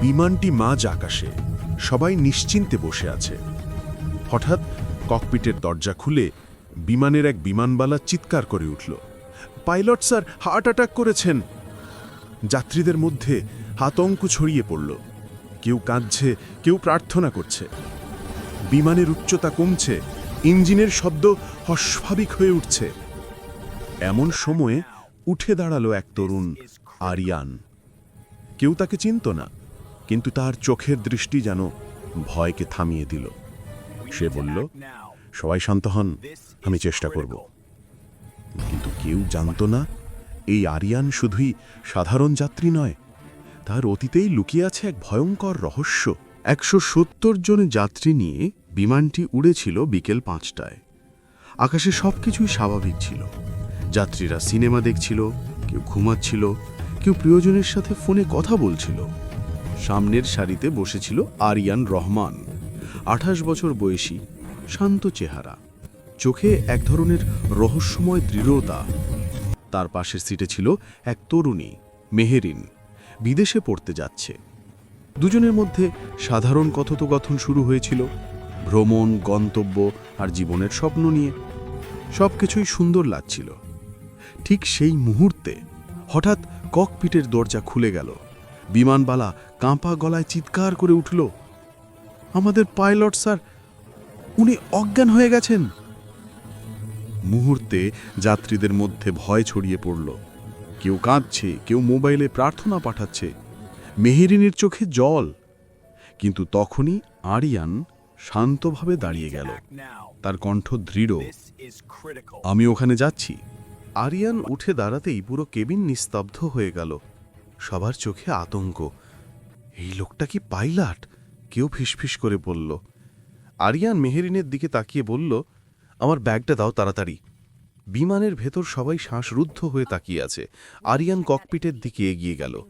বিমানটি মাঝ আকাশে। সবাই নিশ্চিন্তে বসে আছে। হঠাৎ ককপিটের দরজা খুলে বিমানের এক বিমানবালা চিৎকার করে উঠল। পাইলট স্যার, হার্ট অ্যাটাক করেছেন। যাত্রীদের মধ্যে আতঙ্ক ছড়িয়ে পড়ল। কেউ কাঁদছে, কেউ প্রার্থনা করছে। বিমানের উচ্চতা কমছে, ইঞ্জিনের শব্দ অস্বাভাবিক হয়ে উঠছে। এমন সময়ে উঠে দাঁড়াল এক তরুণ, আরিয়ান। কেউ তাকে চিনত না। কিন্তু তার চোখের দৃষ্টি যেন ভয়কে থামিয়ে দিল। সে বলল, সবাই শান্ত হন, আমি চেষ্টা করব। কিন্তু কেউ জানত না, এই আরিয়ান শুধুই সাধারণ যাত্রী নয়, তার অতীতেই লুকিয়ে আছে এক ভয়ঙ্কর রহস্য। একশো সত্তর জন যাত্রী নিয়ে বিমানটি উড়েছিল বিকেল পাঁচটায়। আকাশে সব কিছুই স্বাভাবিক ছিল। যাত্রীরা সিনেমা দেখছিল, কেউ ঘুমাচ্ছিল, কেউ প্রিয়জনের সাথে ফোনে কথা বলছিল। সামনের সারিতে বসেছিল আরিয়ান রহমান। আঠাশ বছর বয়সী, শান্ত চেহারা। চোখে এক ধরনের রহস্যময় দৃঢ়তা। তার পাশের সিটে ছিল এক তরুণী, মেহেরিন। বিদেশে পড়তে যাচ্ছে। দুজনের মধ্যে সাধারণ কথোপকথন শুরু হয়েছিল। ভ্রমণ, গন্তব্য আর জীবনের স্বপ্ন নিয়ে। সব কিছুই সুন্দর লাগছিল। ঠিক সেই মুহূর্তে হঠাৎ ককপিটের দরজা খুলে গেল। বিমানবালা কাঁপা গলায় চিৎকার করে উঠল। আমাদের পাইলট স্যার। উনি অজ্ঞান হয়ে গেছেন। মুহূর্তে যাত্রীদের মধ্যে ভয় ছড়িয়ে পড়ল। কেউ কাঁদছে কেউ মোবাইলে প্রার্থনা পাঠাচ্ছে। মেহেরিনের চোখে জল। কিন্তু তখনই আরিয়ান শান্তভাবে দাঁড়িয়ে গেল। তার কণ্ঠ দৃঢ়। আমি ওখানে যাচ্ছি। আরিয়ান উঠে দাঁড়াতেই পুরো কেবিন নিস্তব্ধ হয়ে গেল। সবার চোখে আতঙ্ক। এই লোকটা কি পাইলট? কেউ ফিসফিস করে বলল। আরিয়ান মেহেরিনের দিকে তাকিয়ে বলল, আমার ব্যাগটা দাও তাড়াতাড়ি। বিমানের ভেতর সবাই শ্বাসরুদ্ধ হয়ে তাকিয়ে আছে। আরিয়ান ককপিটের দিকে এগিয়ে গেল।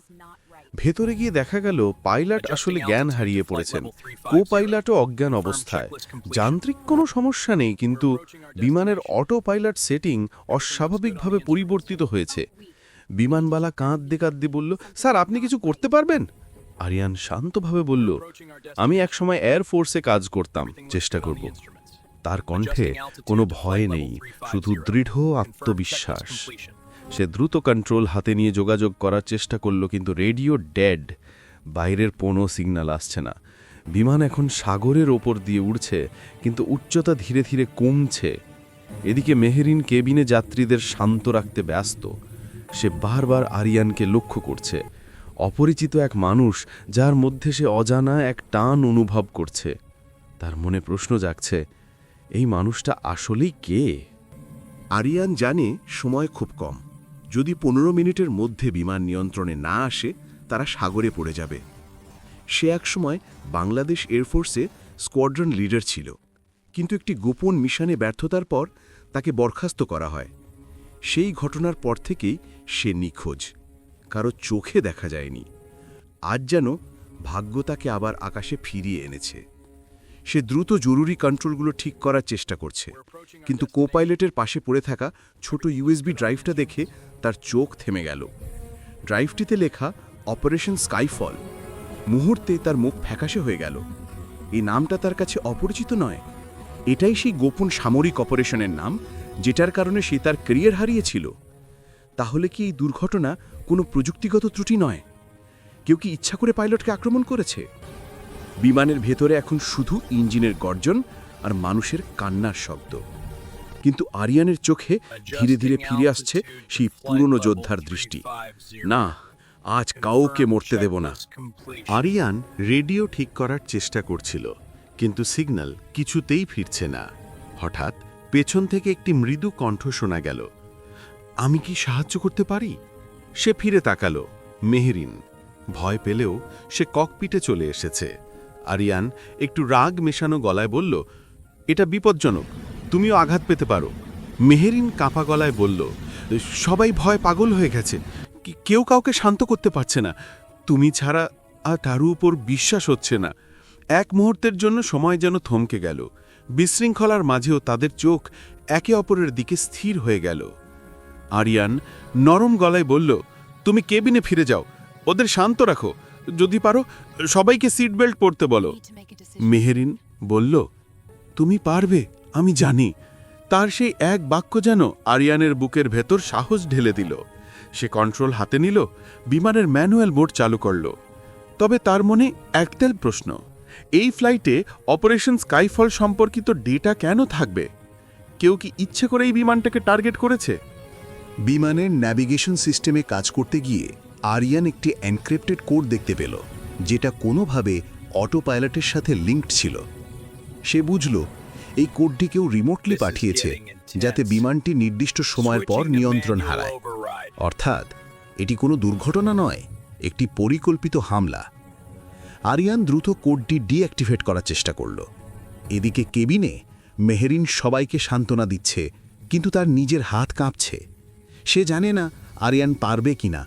ভেতরে গিয়ে দেখা গেল, পাইলট আসলে জ্ঞান হারিয়ে পড়েছেন। কো পাইলটও অজ্ঞান অবস্থায়। যান্ত্রিক কোনো সমস্যা নেই, কিন্তু বিমানের অটো পাইলট সেটিং অস্বাভাবিকভাবে পরিবর্তিত হয়েছে। বিমানবালা কাঁদতে কাঁদতে বলল, স্যার, আপনি কিছু করতে পারবেন? আরিয়ান শান্তভাবে বলল, আমি একসময় এয়ারফোর্সে কাজ করতাম, চেষ্টা করব। তার কণ্ঠে কোনো ভয় নেই, শুধু দৃঢ় আত্মবিশ্বাস। সে দ্রুত কন্ট্রোল হাতে নিয়ে যোগাযোগ করার চেষ্টা করল, কিন্তু রেডিও ডেড বাইরের কোনো সিগন্যাল আসছে না। বিমান এখন সাগরের ওপর দিয়ে উড়ছে, কিন্তু উচ্চতা ধীরে ধীরে কমছে। এদিকে মেহেরিন কেবিনে যাত্রীদের শান্ত রাখতে ব্যস্ত। সে বারবার আরিয়ানকে লক্ষ্য করছে। অপরিচিত এক মানুষ, যার মধ্যে সে অজানা এক টান অনুভব করছে। তার মনে প্রশ্ন জাগছে, এই মানুষটা আসলেই কে? আরিয়ান জানে সময় খুব কম। যদি পনেরো মিনিটের মধ্যে বিমান নিয়ন্ত্রণে না আসে, তারা সাগরে পড়ে যাবে। সে একসময় বাংলাদেশ এয়ারফোর্সে স্কোয়াড্রন লিডার ছিল। কিন্তু একটি গোপন মিশনে ব্যর্থতার পর তাকে বরখাস্ত করা হয়। সেই ঘটনার পর থেকেই সে নিখোঁজ। কারও চোখে দেখা যায়নি। আজ যেন ভাগ্য তাকে আবার আকাশে ফিরিয়ে এনেছে। সে দ্রুত জরুরি কন্ট্রোলগুলো ঠিক করার চেষ্টা করছে। কিন্তু কোপাইলটের পাশে পড়ে থাকা ছোট ইউএসবি ড্রাইভটা দেখে তার চোখ থেমে গেল। ড্রাইভটিতে লেখা অপারেশন স্কাইফল। মুহূর্তে তার মুখ ফ্যাকাশে হয়ে গেল। এই নামটা তার কাছে অপরিচিত নয়। এটাই সেই গোপন সামরিক অপারেশনের নাম যেটার কারণে সে তার ক্যারিয়ার হারিয়েছিল। তাহলে কি এই দুর্ঘটনা কোনো প্রযুক্তিগত ত্রুটি নয়? কেউ কি ইচ্ছা করে পাইলটকে আক্রমণ করেছে? বিমানের ভেতরে এখন শুধু ইঞ্জিনের গর্জন আর মানুষের কান্নার শব্দ। কিন্তু আরিয়ানের চোখে ধীরে ধীরে ফিরে আসছে সেই পুরনো যোদ্ধার দৃষ্টি। না, আজ কাউকে মরতে দেব না। আরিয়ান রেডিও ঠিক করার চেষ্টা করছিল, কিন্তু সিগন্যাল কিছুতেই ফিরছে না। হঠাৎ পেছন থেকে একটি মৃদু কণ্ঠ শোনা গেল। আমি কি সাহায্য করতে পারি? সে ফিরে তাকালো, মেহেরিন। ভয় পেলেও সে ককপিটে চলে এসেছে। আরিয়ান একটু রাগ মেশানো গলায় বলল, এটা বিপজ্জনক, তুমিও আঘাত পেতে পারো। মেহেরিন কাঁপা গলায় বলল, সবাই ভয় পাগল হয়ে গেছে। কেউ কাউকে শান্ত করতে পারছে না। তুমি ছাড়া আর তার উপর বিশ্বাস হচ্ছে না। এক মুহূর্তের জন্য সময় যেন থমকে গেল। বিশৃঙ্খলার মাঝেও তাদের চোখ একে অপরের দিকে স্থির হয়ে গেল। আরিয়ান নরম গলায় বলল তুমি কেবিনে ফিরে যাও ওদের শান্ত রাখো। যদি পারো সবাইকে সিট বেল্ট পরতে বলো। মেহেরিন বলল তুমি পারবে আমি জানি। তার সেই এক বাক্য যেন আরিয়ানের বুকের ভেতর সাহস ঢেলে দিল। সে কন্ট্রোল হাতে নিল বিমানের ম্যানুয়াল বোর্ড চালু করল। তবে তার মনে একটাল প্রশ্ন এই ফ্লাইটে অপারেশন স্কাইফল সম্পর্কিত ডেটা কেন থাকবে? কেউ কি ইচ্ছে করে এই বিমানটাকে টার্গেট করেছে? বিমানের ন্যাভিগেশন সিস্টেমে কাজ করতে গিয়ে আরিয়ান একটি এনক্রিপ্টেড কোড দেখতে পেল যেটা কোনোভাবে অটো পাইলটের সাথে লিঙ্কড ছিল। সে বুঝল এই কোডটি কেউ রিমোটলি পাঠিয়েছে যাতে বিমানটি নির্দিষ্ট সময়ের পর নিয়ন্ত্রণ হারায়। অর্থাৎ এটি কোনো দুর্ঘটনা নয় একটি পরিকল্পিত হামলা। আরিয়ান দ্রুত কোডটি ডিঅ্যাক্টিভেট করার চেষ্টা করল। এদিকে কেবিনে মেহেরিন সবাইকে সান্ত্বনা দিচ্ছে, কিন্তু তার নিজের হাত কাঁপছে। সে জানে না আরিয়ান পারবে কিনা,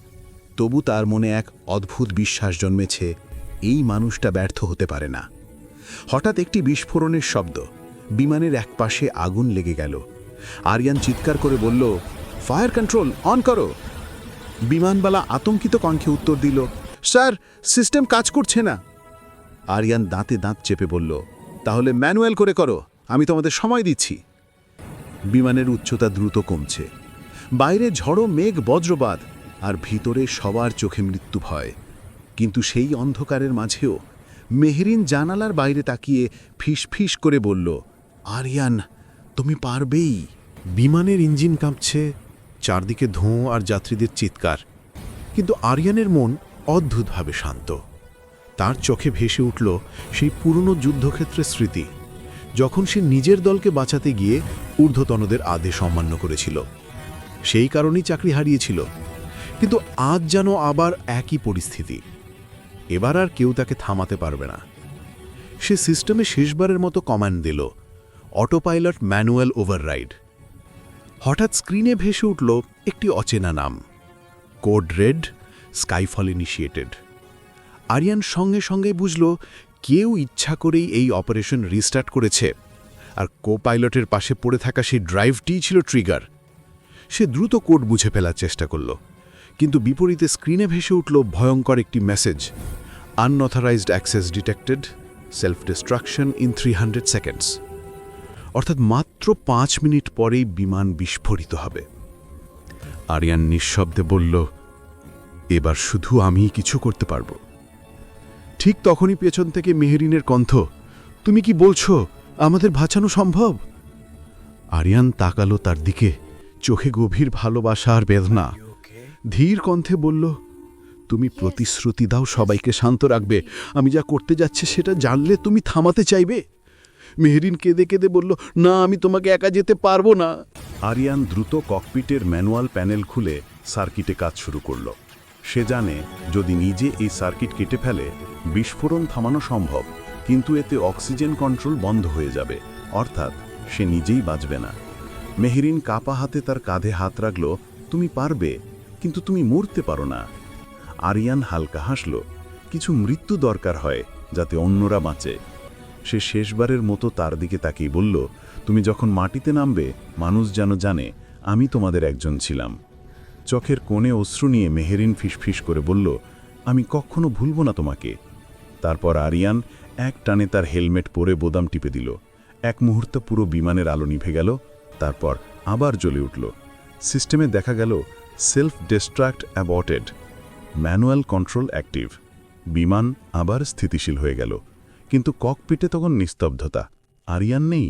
তবু তার মনে এক অদ্ভুত বিশ্বাস জন্মেছে, এই মানুষটা ব্যর্থ হতে পারে না। হঠাৎ একটি বিস্ফোরণের শব্দ বিমানের একপাশে আগুন লেগে গেল। আরিয়ান চিৎকার করে বলল, ফায়ার কন্ট্রোল, অন করো! বিমানবালা আতঙ্কিত কণ্ঠে উত্তর দিল স্যার, সিস্টেম কাজ করছে না। আরিয়ান দাঁতে দাঁত চেপে বলল, তাহলে ম্যানুয়াল করে করো, আমি তোমাদের সময় দিচ্ছি। বিমানের উচ্চতা দ্রুত কমছে। বাইরে ঝড়ো মেঘ, বজ্রপাত, আর ভিতরে সবার চোখে মৃত্যু ভয়। কিন্তু সেই অন্ধকারের মাঝেও মেহরিন জানালার বাইরে তাকিয়ে ফিসফিস করে বলল, আরিয়ান, তুমি পারবেই। বিমানের ইঞ্জিন কাঁপছে, চারদিকে ধোঁ আর যাত্রীদের চিৎকার। কিন্তু আরিয়ানের মন অদ্ভুতভাবে শান্ত। তার চোখে ভেসে উঠল সেই পুরনো যুদ্ধক্ষেত্রের স্মৃতি, যখন সে নিজের দলকে বাঁচাতে গিয়ে ঊর্ধ্বতনদের আদেশ অমান্য করেছিল। সেই কারণেই চাকরি হারিয়েছিল। কিন্তু আজ যেন আবার একই পরিস্থিতি। এবার আর কেউ তাকে থামাতে পারবে না। সে সিস্টেমে শেষবারের মতো কমান্ড দিল অটো পাইলট ম্যানুয়াল ওভাররাইড। হঠাৎ স্ক্রিনে ভেসে উঠল একটি অচেনা নাম, code red skyfall initiated Aryan সঙ্গে সঙ্গে বুঝল, কেউ ইচ্ছা করেই এই অপারেশন রিস্টার্ট করেছে। আর কো পাইলটের পাশে পড়ে থাকা সেই ড্রাইভটিই ছিল ট্রিগার সে দ্রুত কোড বুঝে ফেলার চেষ্টা করল। কিন্তু বিপরীতে স্ক্রিনে ভেসে উঠল ভয়ঙ্কর একটি message unauthorised access detected self destruction in three hundred seconds অর্থাৎ মাত্র পাঁচ মিনিট পরেই বিমান বিস্ফোরিত হবে। আরিয়ান নিঃশব্দে বলল এবার শুধু আমিই কিছু করতে পারব। ঠিক তখনই পেছন থেকে মেহেরিনের কণ্ঠ, তুমি কি বলছো, আমাদের বাঁচানো সম্ভব? আরিয়ান তাকালো তার দিকে, চোখে গভীর ভালোবাসা আর বেদনা। ধীর কণ্ঠে বলল, তুমি প্রতিশ্রুতি দাও, সবাইকে শান্ত রাখবে। আমি যা করতে যাচ্ছে সেটা জানলে তুমি থামাতে চাইবে? মেহরিন কেঁদে কেঁদে বলল, না, আমি তোমাকে একা যেতে পারব না। আরিয়ান দ্রুত ককপিটের ম্যানুয়াল প্যানেল খুলে সার্কিটে কাজ শুরু করল। সে জানে যদি নিজে এই সার্কিট কেটে ফেলে, বিস্ফোরণ থামানো সম্ভব, কিন্তু এতে অক্সিজেন কন্ট্রোল বন্ধ হয়ে যাবে। অর্থাৎ সে নিজেই বাঁচবে না। মেহরিন কাপা হাতে তার কাঁধে হাত রাখল, তুমি পারবে, কিন্তু তুমি মরতে পারো না। আরিয়ান হালকা হাসল, কিছু মৃত্যু দরকার হয়, যাতে অন্যরা বাঁচে। সে শেষবারের মতো তার দিকে তাকিয়ে বলল, তুমি যখন মাটিতে নামবে, মানুষ যেন জানে, আমি তোমাদের একজন ছিলাম। চোখের কোণে অশ্রু নিয়ে মেহেরিন ফিসফিস করে বলল, আমি কখনো ভুলব না তোমাকে। তারপর আরিয়ান এক টানে তার হেলমেট পরে বোদাম টিপে দিল। এক মুহূর্ত পুরো বিমানের আলো নিভে গেল, তারপর আবার জ্বলে উঠল। সিস্টেমে দেখা গেল self destruct aborted manual control active বিমান আবার স্থিতিশীল হয়ে গেল, কিন্তু ককপিটে তখন নিস্তব্ধতা। আরিয়ান নেই।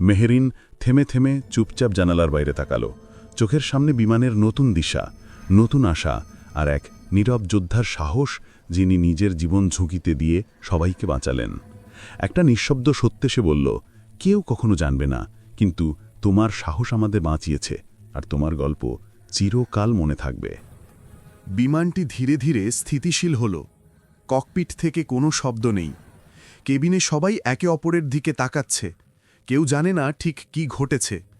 মেহেরিন থেমে থেমে চুপচাপ জানালার বাইরে তাকালো। চোখের সামনে বিমানের নতুন দিশা, নতুন আশা আর এক নীরব যোদ্ধার সাহস যিনি নিজের জীবন ঝুঁকিতে দিয়ে সবাইকে বাঁচালেন। একটা নিঃশব্দ সত্যে সে বলল, কেউ কখনো জানবে না, কিন্তু তোমার সাহস আমাদের বাঁচিয়েছে আর তোমার গল্প চিরকাল মনে থাকবে। বিমানটি ধীরে ধীরে স্থিতিশীল হল। ককপিট থেকে কোনো শব্দ নেই। কেবিনে সবাই একে অপরের দিকে তাকাচ্ছে। কেউ জানে না ঠিক কি ঘটেছে।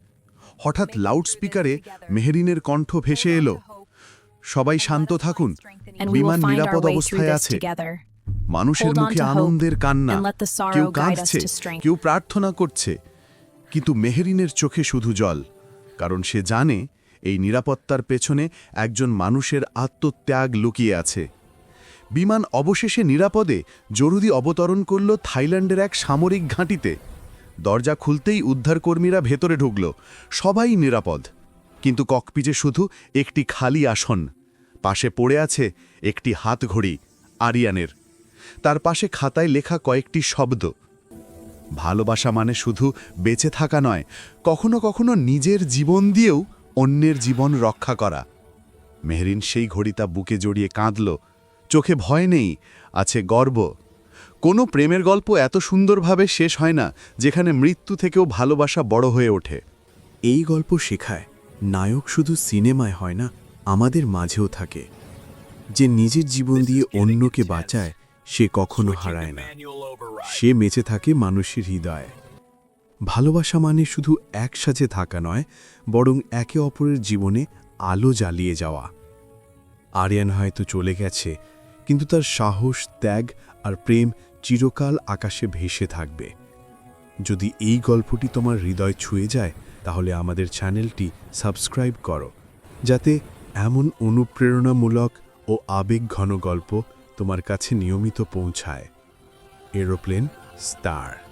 হঠাৎ লাউডস্পিকারে মেহেরিনের কণ্ঠ ভেসে এলো। সবাই শান্ত থাকুন বিমান নিরাপদ অবস্থায় আছে। মানুষের মুখে আনন্দের কান্না কেউ কাঁদছে কেউ প্রার্থনা করছে কিন্তু মেহেরিনের চোখে শুধু জল কারণ সে জানে এই নিরাপত্তার পেছনে একজন মানুষের আত্মত্যাগ লুকিয়ে আছে। বিমান অবশেষে নিরাপদে জরুরি অবতরণ করল থাইল্যান্ডের এক সামরিক ঘাঁটিতে। দরজা খুলতেই উদ্ধারকর্মীরা ভেতরে ঢুকল। সবাই নিরাপদ। কিন্তু ককপিজে শুধু একটি খালি আসন। পাশে পড়ে আছে একটি হাতঘড়ি, আরিয়ানের। তার পাশে খাতায় লেখা কয়েকটি শব্দ। ভালোবাসা মানে শুধু বেঁচে থাকা নয়, কখনো কখনো নিজের জীবন দিয়েও অন্যের জীবন রক্ষা করা। মেহরিন সেই ঘড়িটা বুকে জড়িয়ে কাঁদল। চোখে ভয় নেই, আছে গর্ব। কোনো প্রেমের গল্প এত সুন্দরভাবে শেষ হয় না, যেখানে মৃত্যু থেকেও ভালোবাসা বড় হয়ে ওঠে। এই গল্প শেখায়, নায়ক শুধু সিনেমায় হয় না, আমাদের মাঝেও থাকে। যে নিজের জীবন দিয়ে অন্যকে বাঁচায়, সে কখনো হারায় না। সে বেঁচে থাকে মানুষের হৃদয়ে। ভালোবাসা মানে শুধু একসাথে থাকা নয়, বরং একে অপরের জীবনে আলো জ্বালিয়ে যাওয়া। আরিয়ান হয়তো চলে গেছে, কিন্তু তার সাহস, ত্যাগ আর প্রেম চিরকাল আকাশে ভেসে থাকবে। যদি এই গল্পটি তোমার হৃদয় ছুঁয়ে যায়, তাহলে আমাদের চ্যানেলটি সাবস্ক্রাইব করো, যাতে এমন অনুপ্রেরণামূলক ও আবেগ ঘন গল্প তোমার কাছে নিয়মিত পৌঁছায়। Aeroplane star